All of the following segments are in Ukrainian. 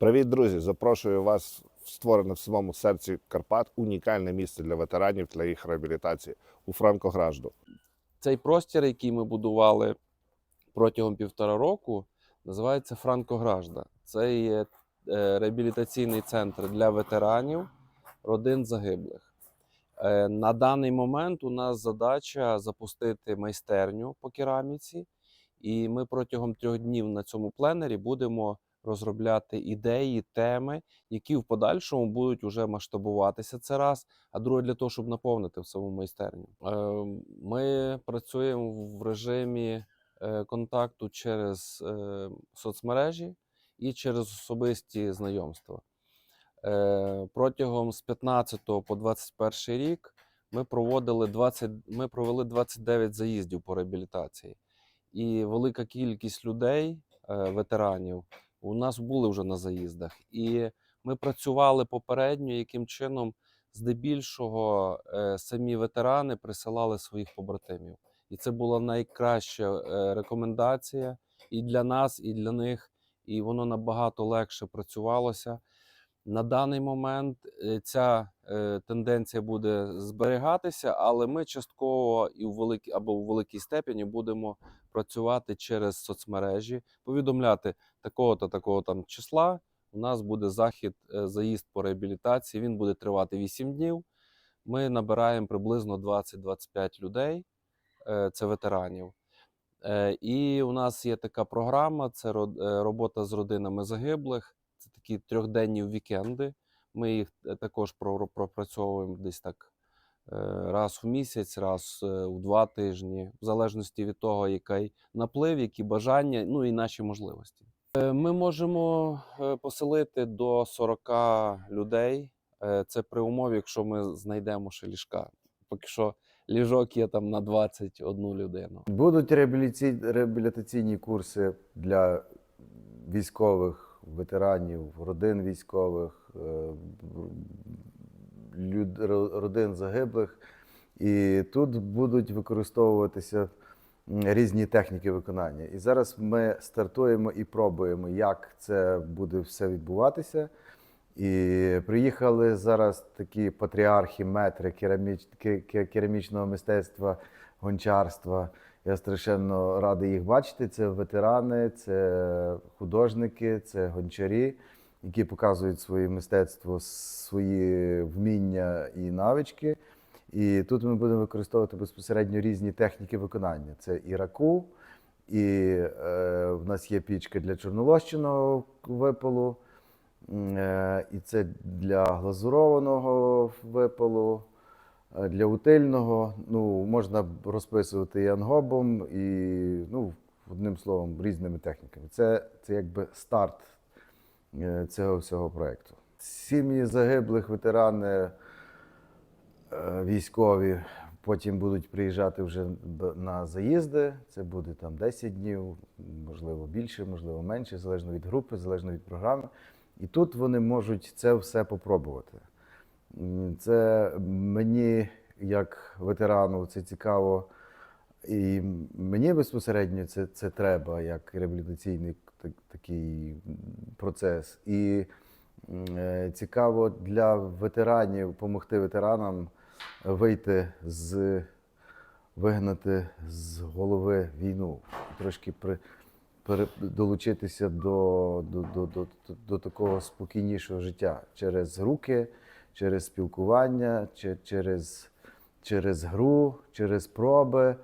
Привіт, друзі! Запрошую вас в створене в самому серці Карпат унікальне місце для ветеранів для їх реабілітації у Франкогражду. Цей простір, який ми будували протягом півтора року, називається Франкогражда. Це є е, реабілітаційний центр для ветеранів, родин загиблих. Е, На даний момент у нас задача запустити майстерню по кераміці, і ми протягом трьох днів на цьому пленері будемо розробляти ідеї, теми, які в подальшому будуть уже масштабуватися. Це раз. А друге, для того, щоб наповнити в саму майстерню. Е, Ми працюємо в режимі е, контакту через е, соцмережі і через особисті знайомства. Е, Протягом з 15 по 21 рік ми проводили 20, ми провели 29 заїздів по реабілітації. І велика кількість людей, ветеранів, у нас були вже на заїздах. І ми працювали попередньо, яким чином здебільшого е, самі ветерани присилали своїх побратимів. І це була найкраща е, рекомендація і для нас, і для них. І воно набагато легше працювалося. На даний момент е, ця е, тенденція буде зберігатися, але ми частково і у великій або у великій степені будемо працювати через соцмережі, повідомляти такого-то, такого там числа. У нас буде захід, е, заїзд по реабілітації. Він буде тривати 8 днів. Ми набираємо приблизно 20-25 людей, це ветеранів. І у нас є така програма: це робота з родинами загиблих. Такі трьохденні вікенди. Ми їх е, також пропрацьовуємо десь так е, раз в місяць, раз е, в два тижні, в залежності від того, який наплив, які бажання, ну і наші можливості. Е, Ми можемо е, поселити до 40 людей. Е, Це при умові, якщо ми знайдемо ще ліжка. Поки що ліжок є там на 21 людину. Будуть реабілітаційні курси для військових, ветеранів, родин військових, е, родин загиблих. І тут будуть використовуватися різні техніки виконання. І зараз ми стартуємо і пробуємо, як це буде все відбуватися. І приїхали зараз такі патріархи, метри кераміч... ке- ке- керамічного мистецтва, гончарства. Я страшенно радий їх бачити. Це ветерани, це художники, це гончарі, які показують своє мистецтво, свої вміння і навички. І тут ми будемо використовувати безпосередньо різні техніки виконання. Це і раку, і е, в нас є пічка для чорнолощиного випалу. Е, І це для глазурованого випалу, для утильного. Ну, можна розписувати і ангобом, і ну, одним словом, різними техніками. Це, це якби старт е, цього всього проєкту. Сім'ї загиблих, ветерани, е, військові. Потім будуть приїжджати вже на заїзди. Це буде там 10 днів, можливо більше, можливо менше, залежно від групи, залежно від програми. І тут вони можуть це все попробувати. Це мені, як ветерану, це цікаво. І мені безпосередньо це, це треба як реабілітаційний так- такий процес. І е, цікаво для ветеранів допомогти ветеранам вийти з вигнати з голови війну, трошки при, пере, долучитися до, до, до, до, до, до такого спокійнішого життя через руки, через спілкування, че- через, через гру, через проби.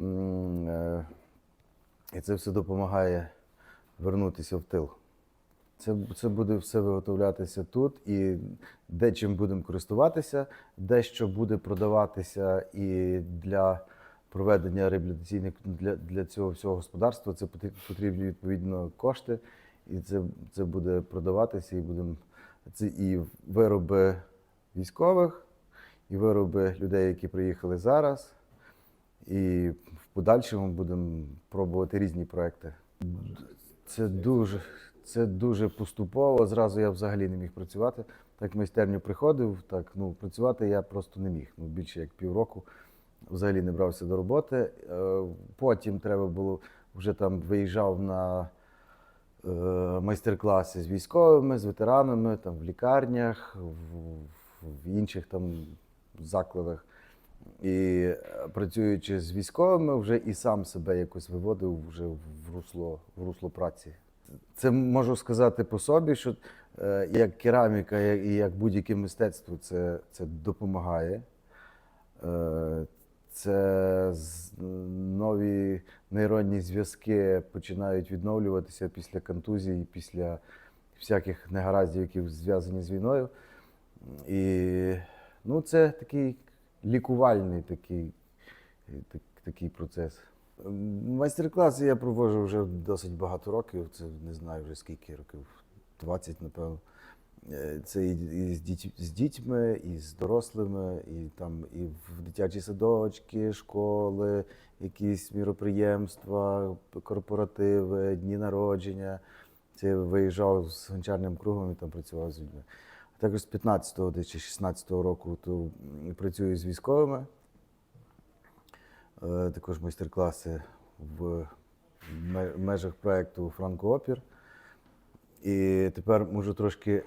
Е, І це все допомагає вернутися в тил. Це, це буде все виготовлятися тут, і де чим будемо користуватися, дещо буде продаватися і для проведення реабілітаційних для, для цього всього господарства. Це потрібні відповідно кошти, і це, це буде продаватися, і будемо це і вироби військових, і вироби людей, які приїхали зараз. І в подальшому будемо пробувати різні проекти. Це дуже, це дуже поступово. Зразу я взагалі не міг працювати. Так майстерню приходив, так ну працювати я просто не міг. Ну, більше як півроку взагалі не брався до роботи. Е, Потім треба було вже там виїжджав на майстер-класи з військовими, з ветеранами, там, в лікарнях, в, в інших там закладах. І е, працюючи з військовими, вже і сам себе якось виводив вже в русло, в русло праці. Це можу сказати по собі, що е, як кераміка, і як будь-яке мистецтво, це, це допомагає. Е, Це нові нейронні зв'язки починають відновлюватися після контузій, після всяких негараздів, які зв'язані з війною. І ну, це такий лікувальний такий, так- такий процес. Майстер-класи я проводжу вже досить багато років. Це не знаю вже скільки років, 20, напевно. Е, Це і, з, діть, з дітьми, і з дорослими, і там і в дитячі садочки, школи, якісь міроприємства, корпоративи, дні народження. Це я виїжджав з гончарним кругом і там працював з людьми. А також з 15-го десь чи 16-го року то працюю з військовими. Е, Також майстер-класи в межах проєкту Франко Опір. І тепер можу трошки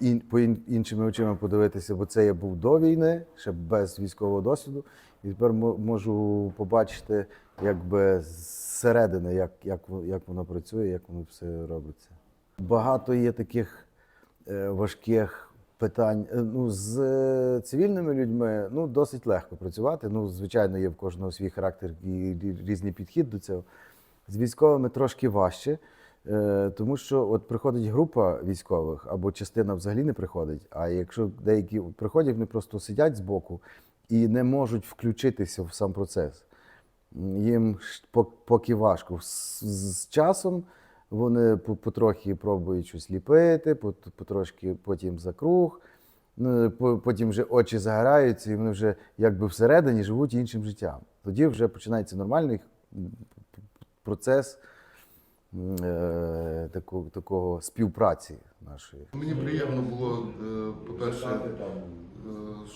ін, по ін, іншими очима подивитися, бо це я був до війни, ще без військового досвіду. І тепер можу побачити якби зсередини, як, як, як воно працює, як воно все робиться. Багато є таких е, важких питань. Е, Ну, з е, цивільними людьми ну, досить легко працювати. Ну, звичайно, є в кожного свій характер і різний підхід до цього. З військовими трошки важче, тому що от приходить група військових або частина взагалі не приходить. А якщо деякі приходять, вони просто сидять збоку і не можуть включитися в сам процес. Їм поки важко. З, часом вони потрохи пробують щось ліпити, потрошки потім за круг. Ну, потім вже очі загораються, і вони вже якби всередині живуть іншим життям. Тоді вже починається нормальний процес е, такого, такого співпраці нашої. Мені приємно було, е, по-перше, е,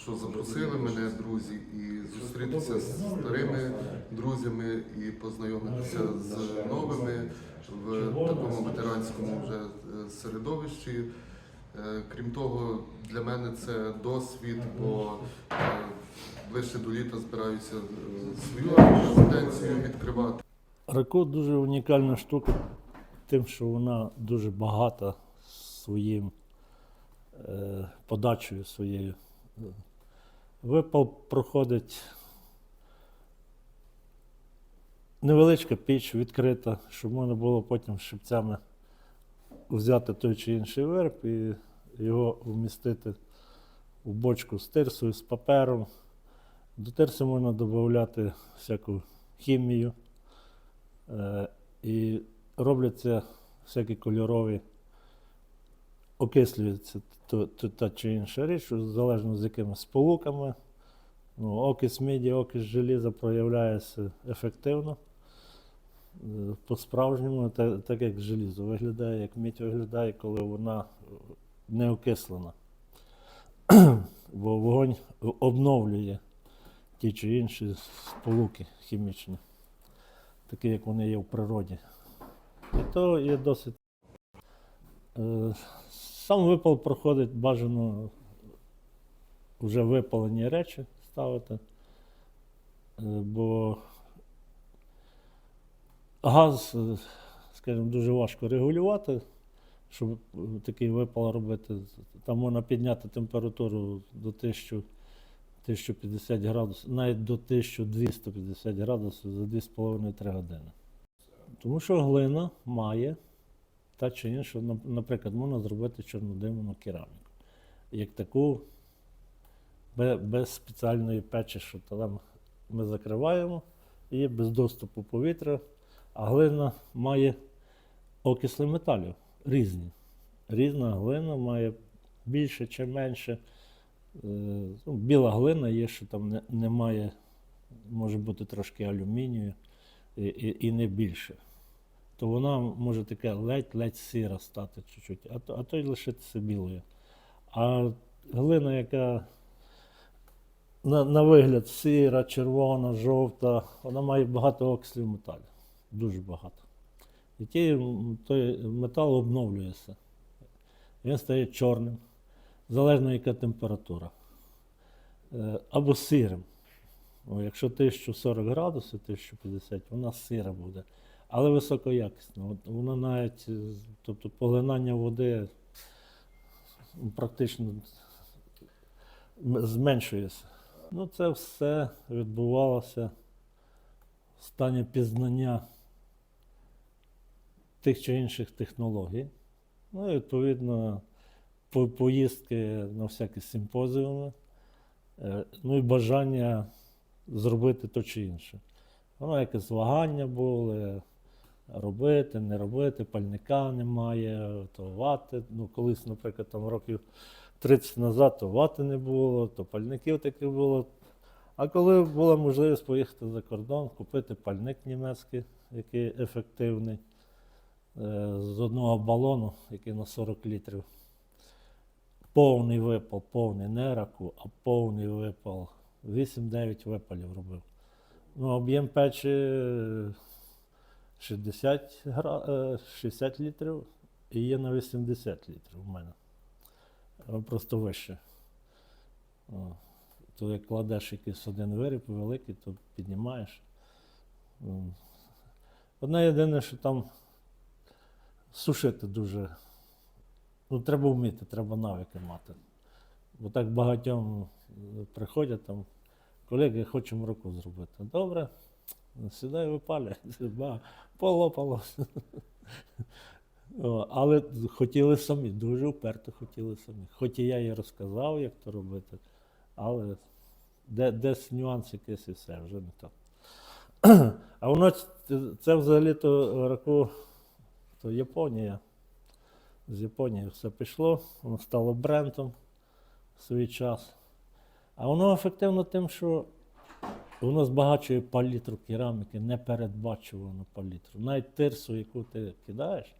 що запросили мене друзі, і зустрітися з старими друзями і познайомитися з новими в такому ветеранському вже е, середовищі. Е, Крім того, для мене це досвід, бо е, ближче до літа збираюся е, свою резиденцію відкривати. Рако дуже унікальна штука, тим, що вона дуже багата своїм е, подачею своєю. Випал проходить невеличка піч відкрита, щоб можна було потім щипцями взяти той чи інший виріб і його вмістити в бочку з тирсою, з папером. До тирси можна додати всяку хімію. Е, і робляться всякі кольорові, окислюється то- та чи інша річ, залежно з якими сполуками. Ну, окис міді, окис желіза проявляється ефективно. Е, По-справжньому, так, так як желізо виглядає, як мідь виглядає, коли вона не окислена. Бо вогонь обновлює ті чи інші сполуки хімічні такі, як вони є в природі. І то є досить. Е, Сам випал проходить бажано вже випалені речі ставити, е, бо газ, е, скажімо, дуже важко регулювати, щоб такий випал робити. Там можна підняти температуру до 1000 1050 градусів, навіть до 1250 градусів за 2,5-3 години. Тому що глина має та чи іншу, наприклад, можна зробити чорнодимну кераміку. Як таку без спеціальної печі, що там ми закриваємо її без доступу повітря, а глина має окисли металів різні. Різна глина має більше чи менше. Е, ну, Біла глина є, що там немає, може бути трошки алюмінію і, і, і не більше. То вона може таке ледь-ледь сіра стати чуть-чуть, а то, а то й лишитися білою. А глина, яка на, на вигляд сіра, червона, жовта, вона має багато окислів металів. Дуже багато. І той метал обновлюється. Він стає чорним, залежно яка температура. Е, Або сирим. Якщо 1040 градусів, 1050, вона сира буде. Але високоякісна. От Вона навіть, е, тобто поглинання води практично зменшується. Ну, це все відбувалося в стані пізнання тих чи інших технологій. Ну і відповідно по- поїздки на всякі симпозіуми, е, ну і бажання зробити то чи інше. Воно якесь вагання були, робити, не робити, пальника немає, то вати. Ну, колись, наприклад, там років 30 назад то вати не було, то пальників таких було. А коли була можливість поїхати за кордон, купити пальник німецький, який ефективний, е, з одного балону, який на 40 літрів. Повний випал, повний не раку, а повний випал. 8-9 випалів робив. Ну, об'єм печі е, 60, гра... е, 60 літрів і є на 80 літрів у мене. Е, Просто вище. То як кладеш якийсь один виріб великий, то піднімаєш. Одне єдине, що там сушити дуже. Ну, треба вміти, треба навики мати. Бо так багатьом е, приходять там, колеги, хочемо руку зробити. Добре, сідай випаляй, ба, полопало. Але хотіли самі, дуже вперто хотіли самі. Хоч і я їй розказав, як то робити, але де, десь нюанс якийсь і все, вже не так. А воно це взагалі-то раку, то Японія. З Японії все пішло, воно стало брендом в свій час. А воно ефективно тим, що воно збагачує палітру кераміки, непередбачувану палітру. Навіть тирсу, яку ти кидаєш,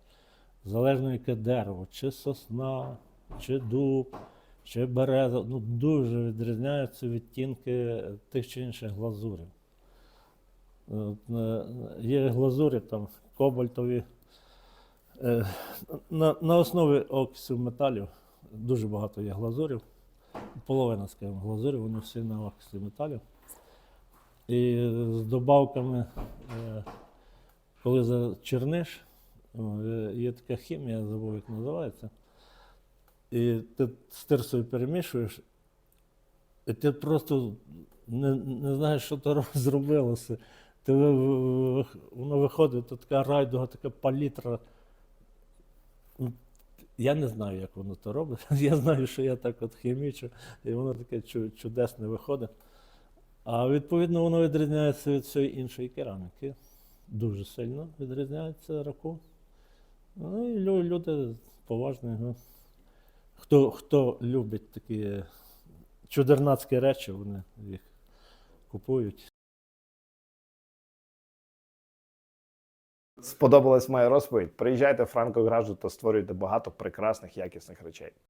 залежно яке дерево, чи сосна, чи дуб, чи береза, ну дуже відрізняються відтінки тих чи інших глазурів. Е, Є глазурі там кобальтові. Е, На, на основі окисів металів дуже багато є глазурів. Половина, скажімо, глазурів, вони всі на окисі металів. І з добавками, е, коли зачерниш, е, є така хімія, забув, як називається. І ти з тирсою перемішуєш, і ти просто не, не знаєш, що то зробилося. Ти, воно виходить, то така райдуга, така палітра. Я не знаю, як воно то робить. Я знаю, що я так от хімічу, і воно таке чудесне виходить. А відповідно воно відрізняється від всієї іншої кераміки. Дуже сильно відрізняється раку. Ну і люди поважні. Ну. Хто, хто любить такі чудернацькі речі, вони їх купують. Сподобалась моя розповідь? Приїжджайте в Франко Гражу та створюйте багато прекрасних якісних речей.